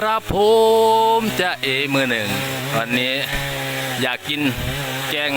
ครับผมจะเอมือหนึ่งวันนี้อยากกินแกง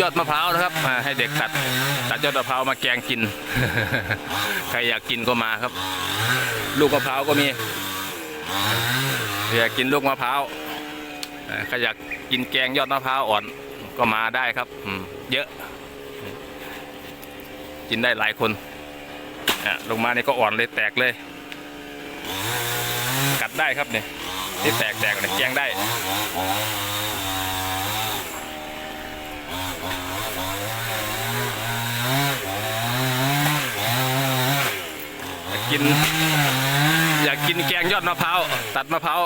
ยอดมะพร้าวนะครับมาให้เด็กตัดตัดยอดมะพร้าวมาแกงกิน ใครอยากกินก็มาครับ ลูกมะพร้าวก็มีอยากกินลูกมะพร้าวใครอยากกินแกงยอดมะพร้าวอ่อนก็มาได้ครับเยอะ กินได้หลายคนลงมานี่ก็อ่อนเลยแตกเลย ได้ครับเนี่ยที่แตกแตกเนี่ยแกงได้อยากกิน อยากกินแกงยอดมะพร้าวตัดมะพร้าว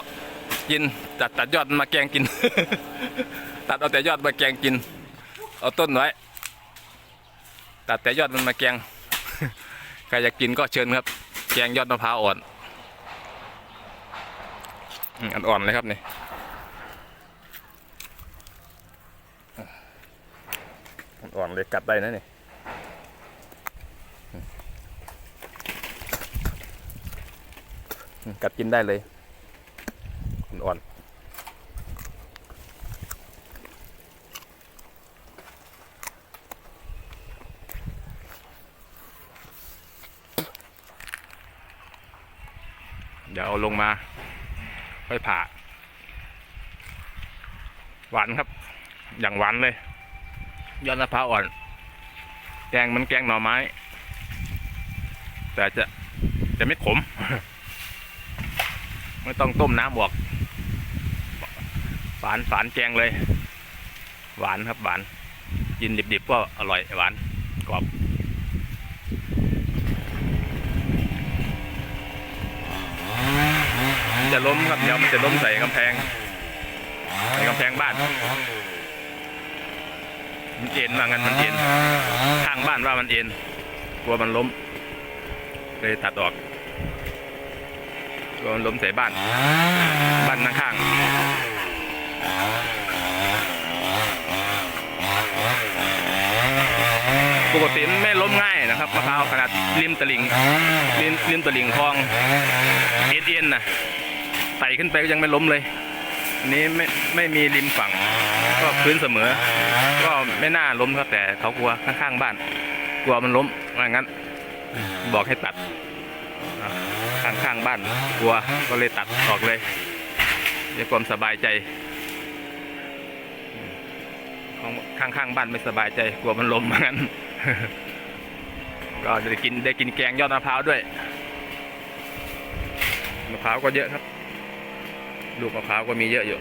กินตัดตัดยอดมาแกงกิน ตัดเอาแต่ยอดมาแกงกิน เอาต้นไว้ ตัดแต่ยอดมันมาแกงใครอยากกินก็เชิญครับ แกงยอดมะพร้าวอ่อน อ่อนๆเลยครับนี่อ่อนๆเลยกัดได้นะนี่กัดกินได้เลยอ่อนๆเดี๋ยวเอาลงมา ค่อยผ่า หวานครับ อย่างหวานเลย ยอดมะพร้าวอ่อน แกงมันแกงหน่อไม้ แต่จะจะไม่ขม ไม่ต้องต้มน้ำบวกฝานฝานแกงเลย หวานครับหวาน กินดิบๆก็อร่อยหวานกรอบ จะล้มครับเดี๋ยวมันจะล้มใส่กำแพงใส่กำแพงบ้าน มันเอ็นว่างั้นมันเอ็นข้างบ้านว่ามันเอ็นกลัวมันล้ม เลยตัดออกกลัวมันล้มใส่บ้าน บ้านข้างปกติไม่ล้มง่ายนะครับมะพร้าวขนาดริมตะลิ่งริมริมตลิ่งคลองเอ็นเอ็นนะ ไต่ขึ้นไปก็ยังไม่ล้มเลย อันนี้ไม่ไม่มีริมฝั่งก็พื้นเสมอ ก็ไม่น่าล้มครับแต่เขากลัวข้างๆบ้าน กลัวมันล้มว่างั้น บอกให้ตัดอ่าข้างๆบ้าน กลัวก็เลยตัดออกเลยเพื่อความสบายใจของข้างๆบ้านไม่สบายใจกลัวมันล้มว่างั้นก็ได้กินได้กินแกงยอดมะพร้าวด้วยมะพร้าวก็เยอะครับ ลูกมะพร้าวก็มีเยอะอยู่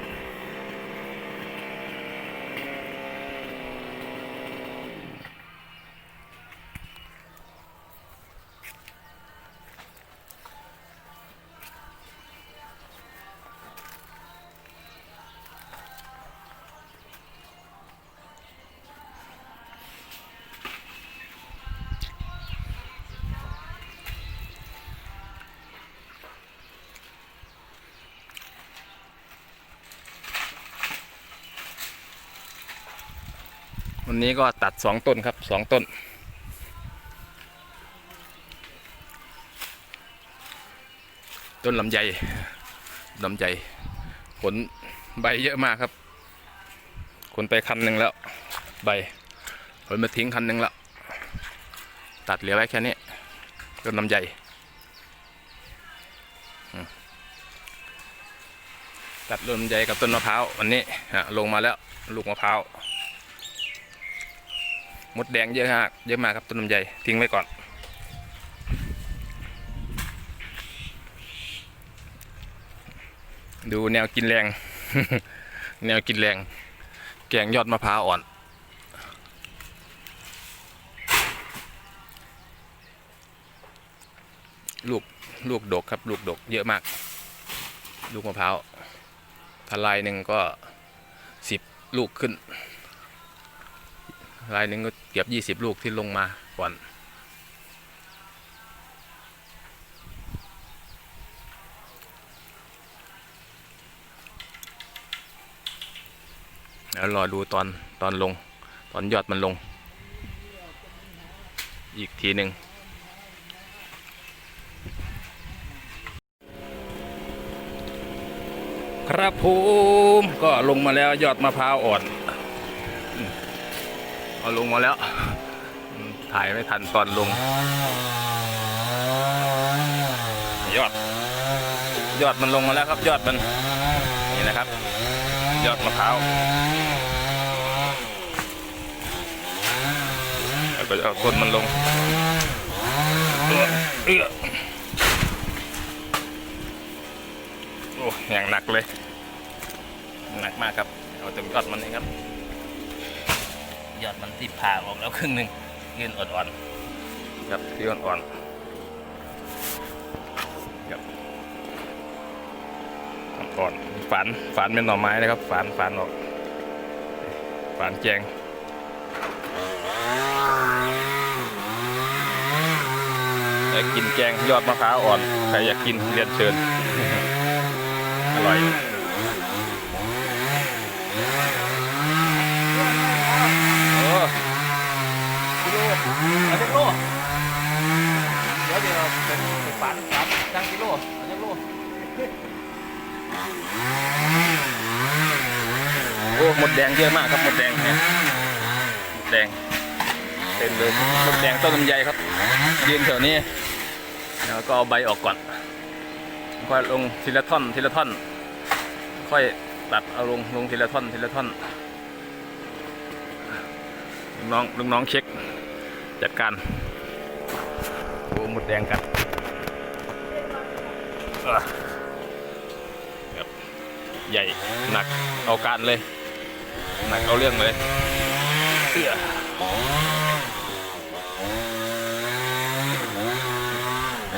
วันนี้ก็ตัดสองต้นครับสองต้น ต้นลำไยลำไยผลใบเยอะมากครับขนไปคันหนึ่งแล้ว ใบผลมาทิ้งคันหนึ่งแล้ว ตัดเหลือไว้แค่นี้ต้นลำไยตัดต้นลำไยกับต้นมะพร้าววันนี้ลงมาแล้วลูกมะพร้าว มดแดงเยอะมากเยอะมากครับต้นลำไยทิ้งไว้ก่อน ดูแนวกินแรง แนวกินแรง แกงยอดมะพร้าวอ่อนลูกลูกดกครับลูกดกเยอะมาก ลูกมะพร้าวทลายหนึ่งก็สิบลูกขึ้น รายหนึ่งก็เกือบยี่สิบลูกที่ลงมาก่อนแล้วรอดูตอนตอนลง ตอนยอดมันลง อีกทีหนึ่งครับผมก็ลงมาแล้วยอดมะพร้าวอ่อน เอาลงมาแล้ว ถ่ายไม่ทันตอนลง ยอด ยอดมันลงมาแล้วครับ ยอดมัน นี่นะครับ ยอดมะพร้าวแล้วก็เอาต้นมันลงเอื้อเอื้อโอ้อย่างหนักเลย หนักมากครับ เอาแต่ยอดมันนี่ครับ ยอดมันที่ผ่าออกแล้วครึ่งหนึ่งยืนอ่อนๆครับยืนอ่อนๆครับอ่อนๆฝานฝานเป็นหน่อไม้นะครับฝานฝานออกฝานแจงอยากกินแกงยอดมะพร้าวอ่อน ใครอยากกินเรียนเชิญ อร่อย โอ้ กิโลอันนี้โลเดี๋ยวเดี๋ยวเป็นฝานฝานจังกิโลอันนี้โลโอ้หมดแดงเยอะมากครับหมดแดงเนี่ยหมดแดงเต็มเลยหมดแดงต้นลำไยครับยืนแถวนี้แล้วก็เอาใบออกก่อน ค่อยลงทีละท่อนทีละท่อน ค่อยตัดเอาลงลงทีละท่อนทีละท่อนลูกน้องลูกน้องเช็ค จัดการโอ้หมดแดงกันอะครับใหญ่หนักเอาการเลย หนักเอาเรื่องเลยเอื้อ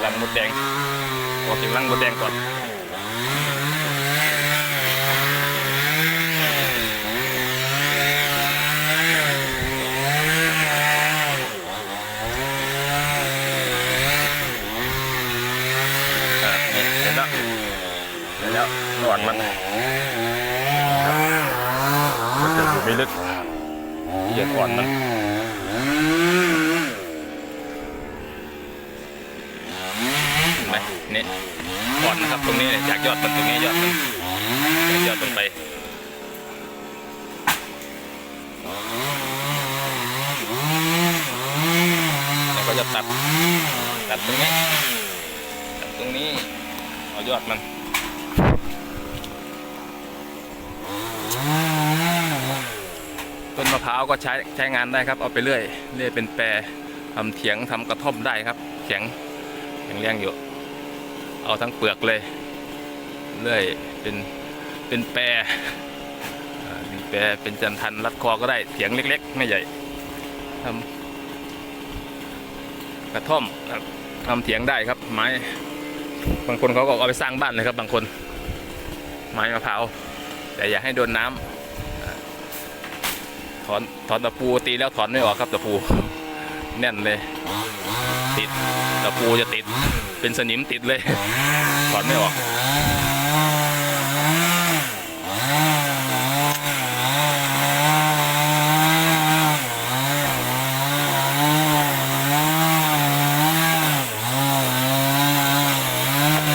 ลังหมดแดงขอกินลังหมดแดงก่อนอะนี่เห็นแล้วเห็นแล้ว หนอนมันครับมันจะอยู่ไม่ลึกเหยียดอ่อนมันเห็นไหมนี่อ่อนนะครับตรงนี้จากยอดมันตรงนี้ยอดมันยอดมันไปแล้วก็จะตัดตัดตรงนี้ตัดตรงนี้เอายอดมัน ต้น มะพร้าวก็ใช้ใช้งานได้ครับ เอาไปเรื่อยเรื่อยเป็นแปรทำเถียงทำกระท่อมได้ครับเถียงแข็งแรงอยู่ เอาทั้งเปลือกเลย เรื่อยเป็นเป็นแปรเป็นแปรเป็นจันทันรัดคอก็ได้เถียงเล็ก ๆ ไม่ใหญ่ทำกระท่อมครับทำเถียงได้ครับ ไม้บางคนเขาก็เอาไปสร้างบ้านเลยครับ บางคน ไม้มะพร้าวแต่อย่าให้โดนน้ำอ่า อนถอนตะปูตีแล้วถอนไม่ออกครับตะปูแน่นเลย ติดตะปูจะติดเป็นสนิมติดเลยถอนไม่ออก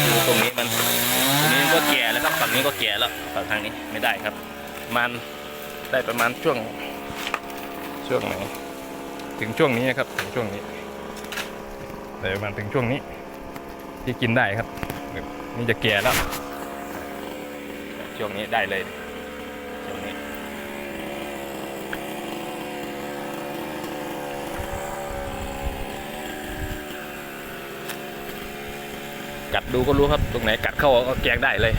ดูตรงนี้มันตรงนี้ก็แก่แล้วครับฝั่งนี้ก็แก่แล้วฝั่งทางนี้ไม่ได้ครับ มันได้ประมาณช่วง ช่วงไหน ถึงช่วงนี้นะครับถึงช่วงนี้ได้ประมาณถึงช่วงนี้ ที่กินได้ครับ นี่จะแก่แล้ว ช่วงนี้ได้เลยช่วงนี้กัดดูก็รู้ครับ ตรงไหนกัดเข้าก็แกงได้เลย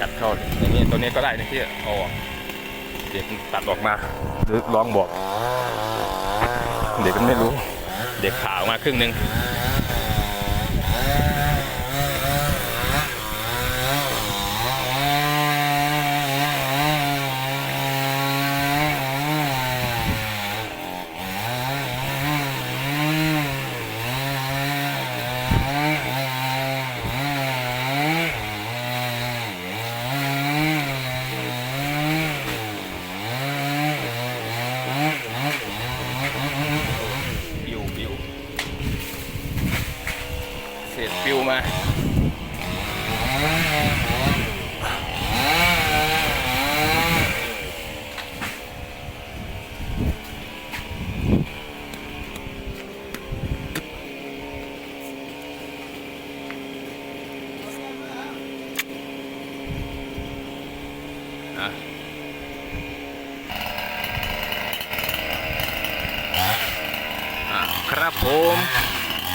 กัดเข้าอย่างนี้ตัวนี้ก็ได้นะที่เอาออก ด็กตัดออกมาหรือร้องบอก เด็กมันไม่รู้ เด็กขาวมาครึ่งหนึ่ง นะครับผม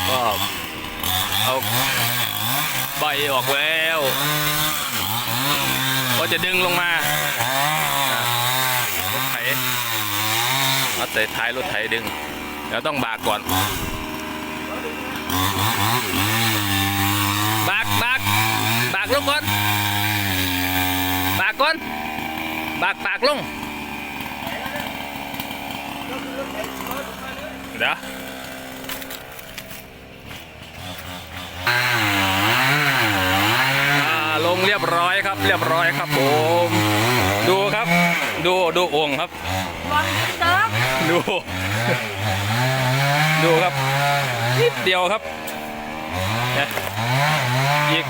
ก็เอาใบออกแล้วก็จะดึงลงมาไถเอาแต่ท้ายรถไถดึง แล้วต้องบากก่อน บากบากลงเดี๋ยวอ่าลงเรียบร้อยครับ เรียบร้อยครับผม ดูครับ ดูดูองค์ครับดู ดูครับนิดเดียวครับเนี่ยอีก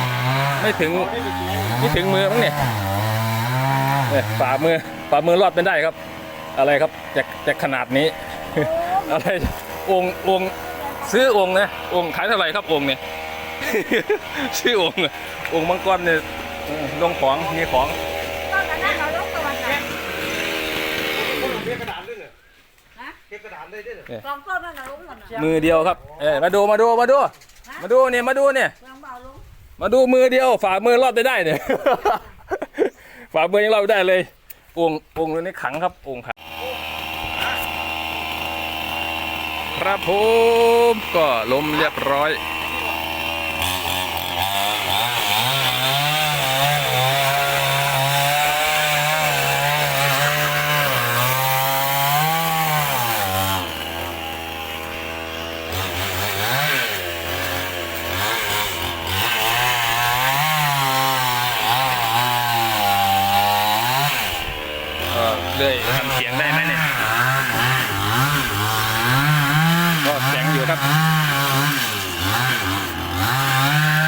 ไม่ถึงไม่ถึงมือมั้งเนี่ย เนี่ยฝ่ามือฝ่ามือรอดเป็นได้ครับ อะไรครับจากจากขนาดนี้ อะไรองค์องค์ซื้อองค์นะองค์ขายเท่าไหร่ครับองค์เนี่ยชื่อองค์อะองค์มังกรเนี่ยลงของมีของตอนนั้นเราลงตัวไหนเรียกกระดานด้วยเนี่ยฮะเรียกกระดานได้ด้วยเนี่ยกองต้นนั้นเราลงหมดนะมือเดียวครับเอ้ยมาดูมาดูมาดู มาดูเนี่ยมาดูเนี่ยเมืองเบาลงมาดูมือเดียวฝ่ามือรอดได้ได้เนี่ย ฝ่ามือยังรอดไม่ได้เลยองค์องค์นี้ขังครับองค์ขังครับผมก็ล้มเรียบร้อย ก็เลยทำเสียงได้ไหมเนี่ยก็เสียงอยู่ครับ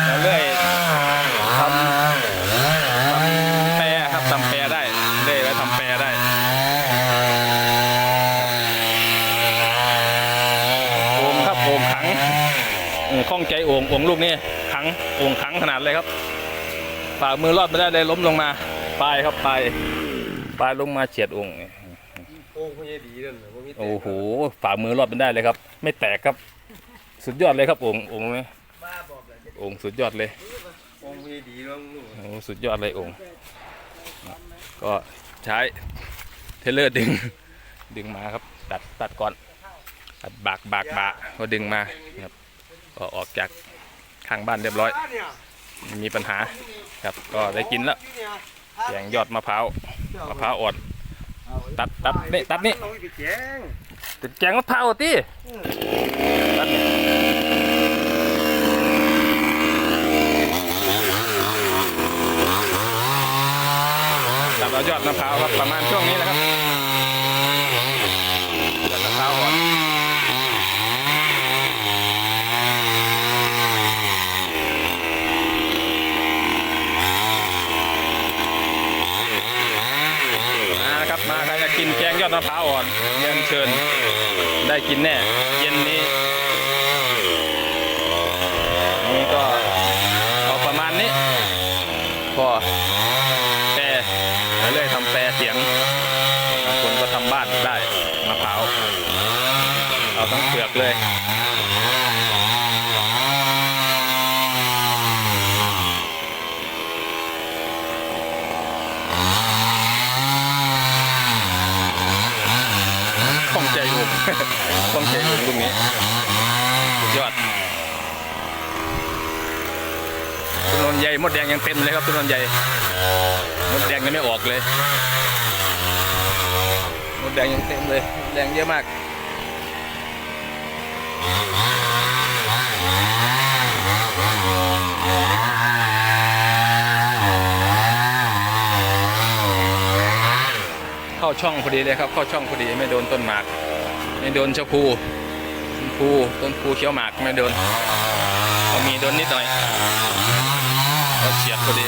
แล้วเลื่อยทำทำแปรครับทำแปรได้เลื่อยไว้ทำแปรได้โอ่งครับโอ่งขังเออ ข้องใจโอ่งโอ่งลูกนี่ขังโอ่งขังขนาดเลยครับฝ่ามือรอดไม่ได้เลยล้มลงมาปลายครับปลายปลายลงมาเฉียดองค์โอ้พญาดีนั่นน่ะว่ามีแต่โอ้โหฝ่ามือรอดเป็นได้เลยครับ ไม่แตกครับ สุดยอดเลยครับองค์องค์นี้บ้าบอกเลยองค์สุดยอดเลยโอ้พญาดีแล้วนู่นโอ้สุดยอดเลยองค์ก็ใช้เทเลอร์ดึงดึงมาครับ ตัดตัดก่อนตัดบากบากบากก็ดึงมาครับ ก็ออกจากข้างบ้านเรียบร้อยไม่มีปัญหาครับก็ได้กินแล้วที่เนี่ยแกงยอดมะพร้าวมะพร้าวอ่อนตัดตัดนี่ตัดนี่ติดแกงมะพร้าวตีตัดนี่ตัดเอายอดมะพร้าวครับประมาณช่วงนี้นะครับยอดมะพร้าวอ่อนมาครับมาใครจะกินแกง ยอดมะพร้าวอ่อนเรียนเชิญได้กินแน่ เย็นนี้ก็เอาประมาณนี้ พอแปรไปเรื่อยทำแปรเสียงบางคนก็ทำบ้านได้มะพร้าวเอาทั้งเปลือกเลย ข้องใจอุ่ม ข้องใจอุ่มตรงนี้สุดยอด นใหญ่มดแดงยังเต็มเลยครับตุนนใหญ่มดแดงยังไม่ออกเลยมดแดงยังเต็มเลยแดงเยอะมากเข้าช่องพอดีเลยครับเข้าช่องพอดีไม่โดนต้นหมาก ไม่โดนเจ้าภูต้นภูต้นภูเขียวหมากไม่โดนก็มีโดนนิดหน่อย เฉียดพอดี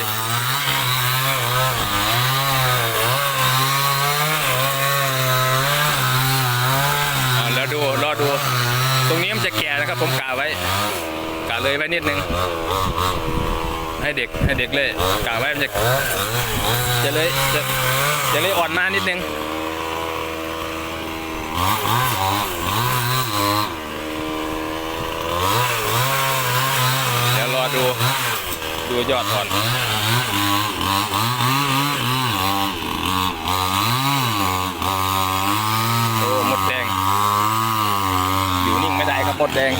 แล้วดูรอดู ตรงนี้มันจะแก่นะครับ ผมกะไว้กะเลยไว้นิดนึง ให้เด็กให้เด็กเลยกะไว้มันจะจะเลยจะจะเลยอ่อนมานิดนึง ยอดอ่อนโอ้หมดแดง อยู่นิ่งไม่ได้ครับหมดแดง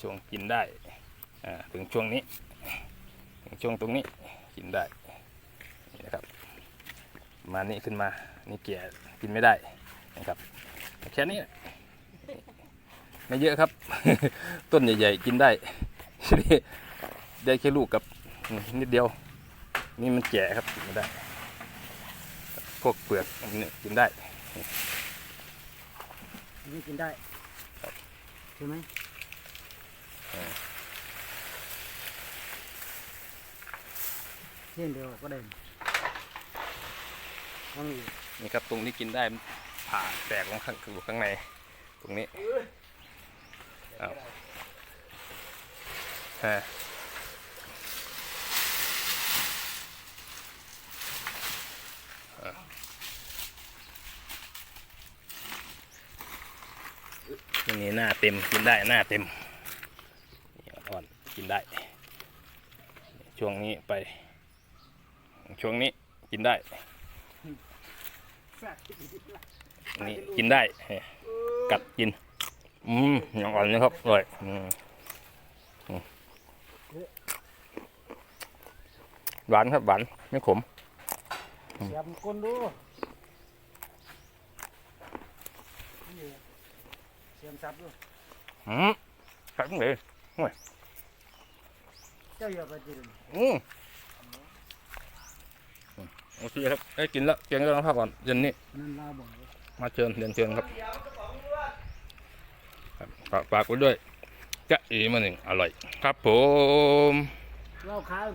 ช่วงกินได้ถึงช่วงนี้ถึงช่วงตรงนี้กินได้นี่นะครับมานี้ขึ้นมานี่เกียกินไม่ได้นะครับแค่นี้ไม่เยอะครับ ต้นใหญ่ๆกินได้ได้แค่ลูกกับนิดเดียว นี่มันแก่ครับกินไม่ได้ พวกเปลือกนี่กินได้นี่กินได้ใช่ไหม เช่นเดียวก็ได้ต้องอยู่นี่ครับตรงที่กินได้ผ่าแตกลงข้างอยู่ข้างใน ตรงนี้อ้าวฮะอะอันนี้หน้าเต็มกินได้หน้าเต็มอ่อนกินได้ ช่วงนี้ไป ช่วงนี้กินได้ นี่กินได้เนี่ยกัดกิน อืมยังอ่อนนะครับอร่อยอืมอืมหวานครับหวานไม่ขมเสียบก้นดูนี่เสียมซับดูอืมกัดเลยเจ้าอย่าไปติดอืม โอเคครับได้กินแล้วเพียงก็ต้องพักก่อนเย็นนี่มาเชิญเรียนเชิญครับฝากฝากไว้ด้วยจะอีมาหนึ่งอร่อย ครับผมเราขาย